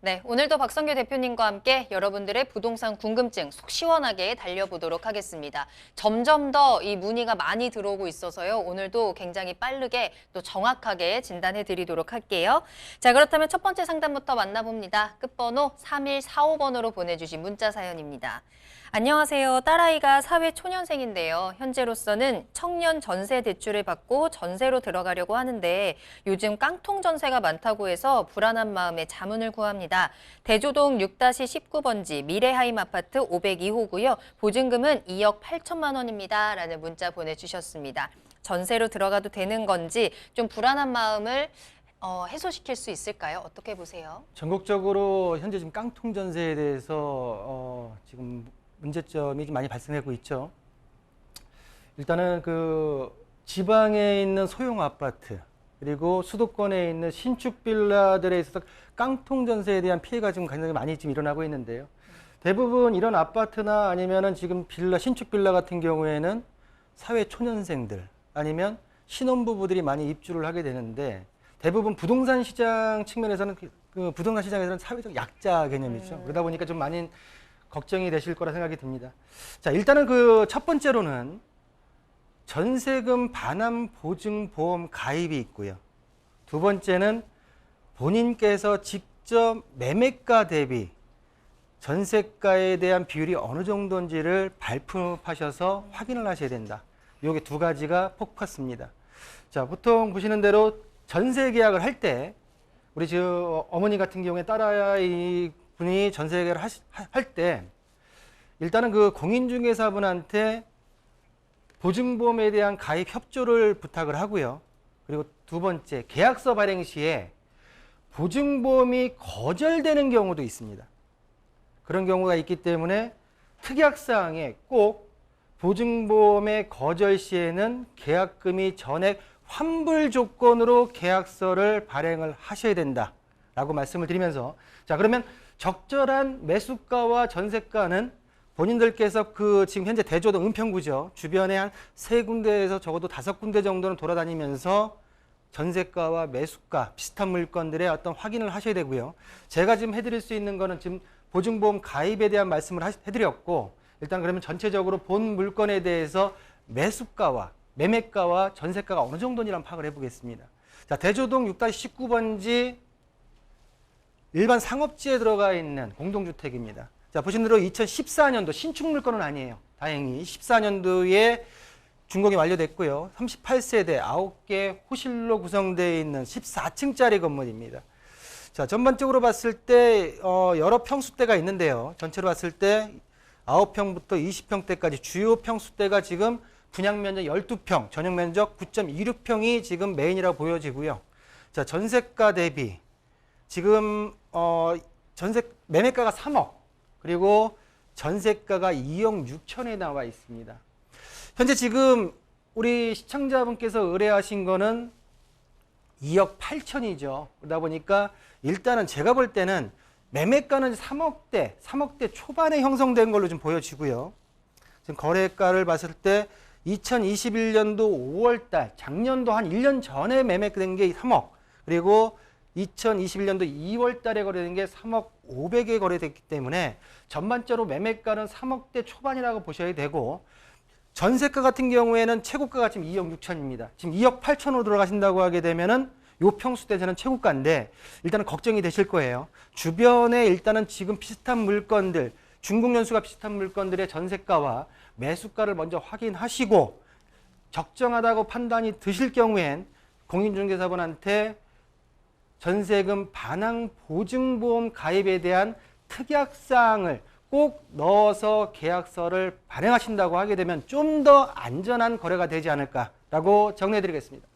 네, 오늘도 박성규 대표님과 함께 여러분들의 부동산 궁금증 속 시원하게 달려보도록 하겠습니다. 점점 더 이 문의가 많이 들어오고 있어서요. 오늘도 굉장히 빠르게 또 정확하게 진단해 드리도록 할게요. 자, 그렇다면 첫 번째 상담부터 만나봅니다. 끝번호 3145번으로 보내주신 문자 사연입니다. 안녕하세요. 딸아이가 사회 초년생인데요. 현재로서는 청년 전세 대출을 받고 전세로 들어가려고 하는데 요즘 깡통 전세가 많다고 해서 불안한 마음에 자문을 구합니다. 대조동 6-19번지 미래하임 아파트 502호고요. 보증금은 2억 8천만 원입니다. 라는 문자 보내주셨습니다. 전세로 들어가도 되는 건지 좀 불안한 마음을 어, 해소시킬 수 있을까요? 어떻게 보세요? 전국적으로 현재 지금 깡통 전세에 대해서 어, 지금 문제점이 좀 많이 발생하고 있죠. 일단은 그 지방에 있는 소형 아파트 그리고 수도권에 있는 신축 빌라들에 있어서 깡통 전세에 대한 피해가 지금 굉장히 많이 지금 일어나고 있는데요. 대부분 이런 아파트나 아니면은 지금 빌라 신축 빌라 같은 경우에는 사회 초년생들 아니면 신혼부부들이 많이 입주를 하게 되는데 대부분 부동산 시장 측면에서는 그- 그 부동산 시장에서는 사회적 약자 개념이죠. 그러다 보니까 좀 많은 걱정이 되실 거라 생각이 듭니다. 자, 일단은 그 첫 번째로는 전세금 반환 보증 보험 가입이 있고요. 두 번째는 본인께서 직접 매매가 대비 전세가에 대한 비율이 어느 정도인지를 발품하셔서 확인을 하셔야 된다. 요게 두 가지가 폭팠습니다. 자, 보통 보시는 대로 전세 계약을 할 때 우리 저 어머니 같은 경우에 딸아이 분이 전세 계약을 할 때 일단은 그 공인중개사분한테 보증보험에 대한 가입 협조를 부탁을 하고요. 그리고 두 번째 계약서 발행 시에 보증보험이 거절되는 경우도 있습니다. 그런 경우가 있기 때문에 특약사항에 꼭 보증보험의 거절 시에는 계약금이 전액 환불 조건으로 계약서를 발행을 하셔야 된다 라고 말씀을 드리면서 자 그러면 적절한 매수가와 전세가는 본인들께서 그 지금 현재 대조동 은평구죠 주변에 한 세 군데에서 적어도 다섯 군데 정도는 돌아다니면서 전세가와 매수가 비슷한 물건들의 어떤 확인을 하셔야 되고요. 제가 지금 해드릴 수 있는 거는 지금 보증보험 가입에 대한 말씀을 하- 해드렸고 일단 그러면 전체적으로 본 물건에 대해서 매수가와 매매가와 전세가가 어느 정도인지 파악을 해보겠습니다. 자 대조동 6-19번지 일반 상업지에 들어가 있는 공동주택입니다. 자 보신 대로 2014년도 신축 물 건은 아니에요. 다행히 14년도에 준공이 완료됐고요. 38세대 9개 호실로 구성되어 있는 14층짜리 건물입니다. 자, 전반적으로 봤을 때 어, 여러 평수대가 있는데요. 전체로 봤을 때 9평부터 20평대까지 주요 평수대가 지금 분양 면적 12평, 전용 면적 9.26평이 지금 메인이라고 보여지고요. 자, 전세가 대비 지금 어, 전세 매매가가 3억 그리고 전세가가 2억 6천에 나와 있습니다. 현재 지금 우리 시청자분께서 의뢰하신 거는 2억 8천이죠. 그러다 보니까 일단은 제가 볼 때는 매매가는 3억대, 3억대 초반에 형성된 걸로 좀 보여지고요. 지금 거래가를 봤을 때 2021년도 5월 달, 작년도 한 1년 전에 매매된 게 3억, 그리고 2021년도 2월 달에 거래된 게 3억 500에 거래됐기 때문에 전반적으로 매매가는 3억대 초반이라고 보셔야 되고 전세가 같은 경우에는 최고가가 지금 2억 6천입니다. 지금 2억 8천으로 들어가신다고 하게 되면은 요 평수대에서는 최고가인데 일단은 걱정이 되실 거예요. 주변에 일단은 지금 비슷한 물건들, 중국 연수가 비슷한 물건들의 전세가와 매수가를 먼저 확인하시고 적정하다고 판단이 드실 경우엔 공인중개사분한테 전세금 반환 보증보험 가입에 대한 특약 사항을 꼭 넣어서 계약서를 발행하신다고 하게 되면 좀 더 안전한 거래가 되지 않을까라고 정리해 드리겠습니다.